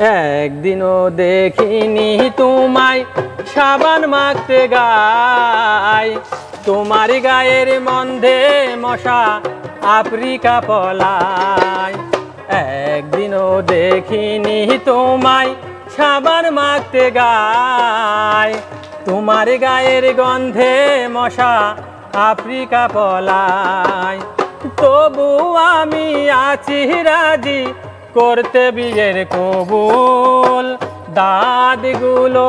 একদিনও দেখিনি তোমায়, সাবান মাখতে গায় তোমার গায়ের মধ্যে মশা আফ্রিকা পলায়। একদিনও দেখিনি তোমায়, সাবান মাখতে গায় তোমার গায়ের গন্ধে মশা আফ্রিকা পলায়। তবু আমি আছি রাজি করতে বিয়ের কবুল। দাঁতগুলো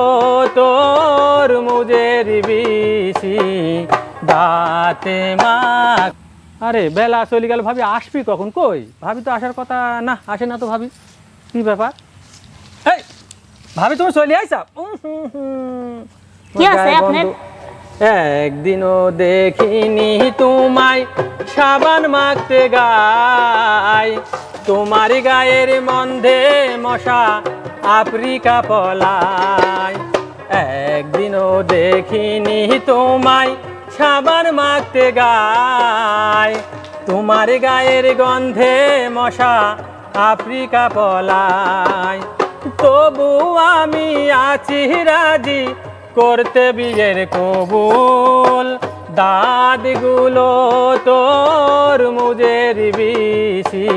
তোর মুজের বিশি। দাঁতে মাখ আরে বেলা চলে গেল ভাবি আসবি কখন? কই? ভাবি তো আসার কথা না আসে না তো ভাবি। কি ব্যাপার? এই ভাবি তুমি চলে আইসা? একদিনও দেখিনি তোমায় সাবান মাখতে গায়। তোমার গায়ের মধ্যে মশা আফ্রিকা পলায়। একদিনও দেখিনি তোমায়, সাবান মাখতে গায়। তোমার গায়ের গন্ধে মশা আফ্রিকা পলায়। তবু আমি আছি রাজি করতে বিয়ের কবুল। দাঁতগুলো তোর মুজের বিশি।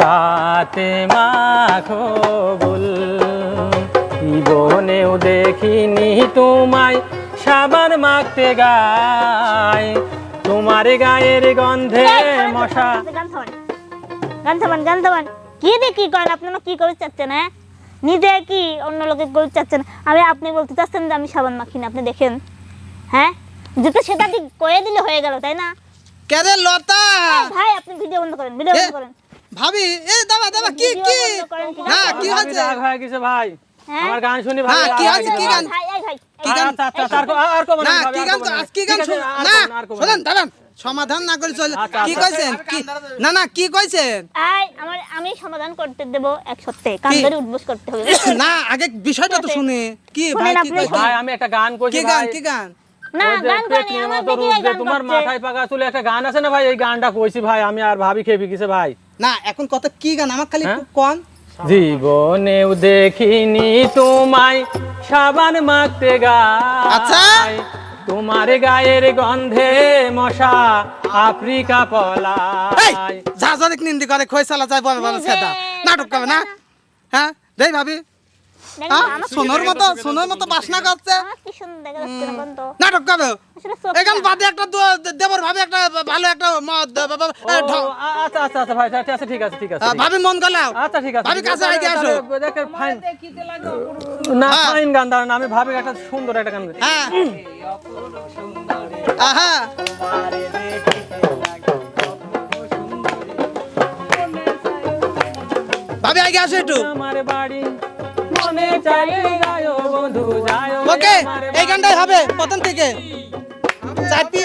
দাঁতে মাখো বুল। জীবনেও দেখিনি তোমায় সাবান মাখতে গায়। তোমার গায়ের গন্ধে মশা। গান থামান গান কি দিয়ে কি করেন? আপনারা কি করে চাচ্ছেন হ্যাঁ? নিজে কি অন্য লোকে করে চাচ্ছেন? আমি আপনি বলতে চাচ্ছেন যে আমি সাবান মাখি না আপনি দেখেন। হ্যাঁ? যেটা সেটা ঠিক করে দিলে হয়ে গেল তাই না? কেরে লতা? ভাই আপনি ভিডিও বন্ধ করেন ভিডিও বন্ধ করেন। ভাবি এ দাবা দাবা কি কি? না কি হচ্ছে? রাগ হয়ে গেছে ভাই। হ্যাঁ? আমার গান শুনি ভাই হ্যাঁ, কি কি গান? ভাই এই ভাই কি গান? আচ্ছা আচ্ছা আর কো- আর কো না কি গান কো গান শুন- না। শোনেন দাঁড়ান সমাধান না করে চল আচ্ছা, কি আচ্ছা। কইছেন? কি না না কি কইছেন? আই আমার আমি সমাধান করতে দেব এক সপ্তাহে। কান ধরে করতে হবে। না আগে বিষয়টা তো শুনে। কি ভাই কি কইছেন? ভাই আমি একটা গান করছি কি গান কি গান? না গান গানি আমার এই গান তোমার মাথায় পাকা চুলে একটা গান আছে না ভাই? এই গানটা কইছি ভাই আমি আর ভাবি খেয়ে গেছে ভাই। না এখন কত কি গান? আমার খালি কম একটু কোন। জীবনেও দেখিনি তোমায় সাবান মাখতে গা আচ্ছা। তোমার গায়ের গন্ধে মশা আফ্রিকা পলা পলায় যা যা দেখ নিন্দি করে খোয়সালা সালা যায় বলে বলে সেটা নাটক করবে না? হ্যাঁ দেই ভাবি। হ্যাঁ সোনার মতো সোনার মতো বাসনা করছে আমার কি সুন্দর দেখা যাচ্ছে না বন্ধ নাটক করবে আসলে বাদে একটা দেবর ভাবি একটা ভালো একটা ম- দে- বা- বা- ও, এ, ঢ- আ- আচ্ছা আচ্ছা আচ্ছা ভাই ঠিক ঠিক আছে ঠিক আছে। ভাবি মন গলাও আচ্ছা ঠিক আছে ভাবি কাছে আগে আসো তাহলে ফাইন। না হ্যাঁ। ফাইন গান দাঁড়ান আমি ভাবি একটা সুন্দর একটা গান হ্যাঁ। আহা। ভাবি আগে আসো একটু। আমার বাড়ি ওকে এই গানটাই হবে প্রথম থেকে। চাপি